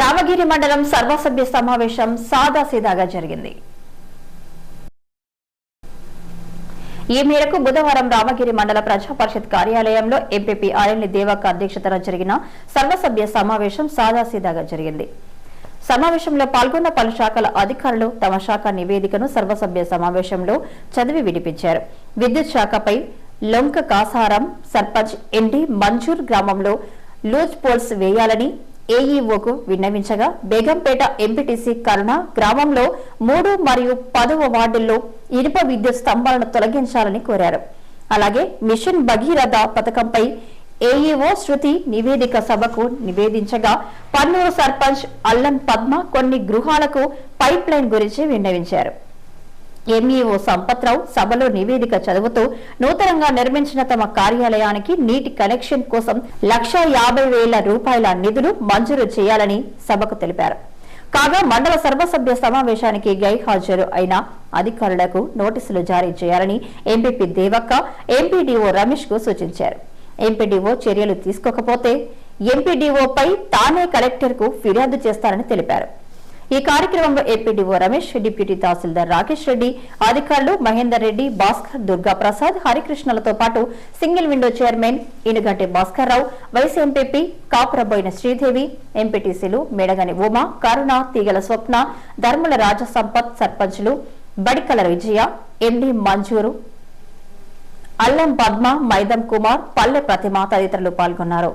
రామగిరి మండలం సర్వసభ్య సమావేశం సాదాసీదాగా జరిగింది. ఈ మేరకు బుధవారం రామగిరి మండల ప్రజా పరిషత్ కార్యాలయంలో ఎంపీపీ ఆర్ఎల్ని దేవక్క అధ్యక్షతన జరిగిన సర్వసభ్య సమావేశం సాదాసీదాగా జరిగింది. సమావేశంలో పాల్గొన్న పలు శాఖల అధికారులు తమ శాఖ నివేదికను సర్వసభ్య సమావేశంలో చదివి విడిపించారు విద్యుత్ శాఖపై లొంక కాసారం సర్పంచ్ ఎండి మంజూర్ గ్రామంలో లూజ్ పోల్స్ వేయాలని ఏఈఓకు విన్నవించగా బేగంపేట ఎంపీటీసీ కరుణ గ్రామంలో మూడు మరియు పదవ వార్డుల్లో ఇనుప విద్యుత్ స్తంభాలను తొలగించాలని కోరారు. అలాగే మిషన్ భగీరథ పథకంపై ఏఈఓ శృతి నివేదిక సభకు నివేదించగా పన్నూరు సర్పంచ్ అల్లం పద్మ కొన్ని గృహాలకు పైప్ లైన్ గురించి విన్నవించారు. ఎంఈఓ సంపత్రావు సభలో నివేదిక చదువుతూ నూతనంగా నిర్మించిన తమ కార్యాలయానికి నీటి కనెక్షన్ కోసం లక్షా యాభై వేల రూపాయల నిధులు మంజూరు చేయాలని సభకు తెలిపారు. కాగా మండల సర్వసభ్య సమావేశానికి గైహాజరు అయిన అధికారులకు నోటీసులు జారీ చేయాలని ఎంపీపీ దేవక్క ఎంపీడీఓ రమేష్కు సూచించారు. ఎంపీడీఓ చర్యలు తీసుకోకపోతే ఎంపీడీఓపై తానే కలెక్టర్కు ఫిర్యాదు చేస్తారని తెలిపారు. ఈ కార్యక్రమంలో ఏపీడీఓ రమేష్ డిప్యూటీ తహసీల్దార్ రాకేష్ రెడ్డి అధికారులు మహేందర్ రెడ్డి భాస్కర్ దుర్గా ప్రసాద్ హరికృష్ణలతో పాటు single window chairman Inuganti Bhaskar Rao vice MPP Kapuraboina Sridevi ఎంపీటీసీలు మేడగని ఉమ కరుణ తీగల స్వప్న ధర్మల రాజసంపత్ సర్పంచ్లు బడికల విజయ ఎండి మంజూరు అల్లం పద్మ మైదం కుమార్ పల్లె ప్రతిమ తదితరులు పాల్గొన్నారు.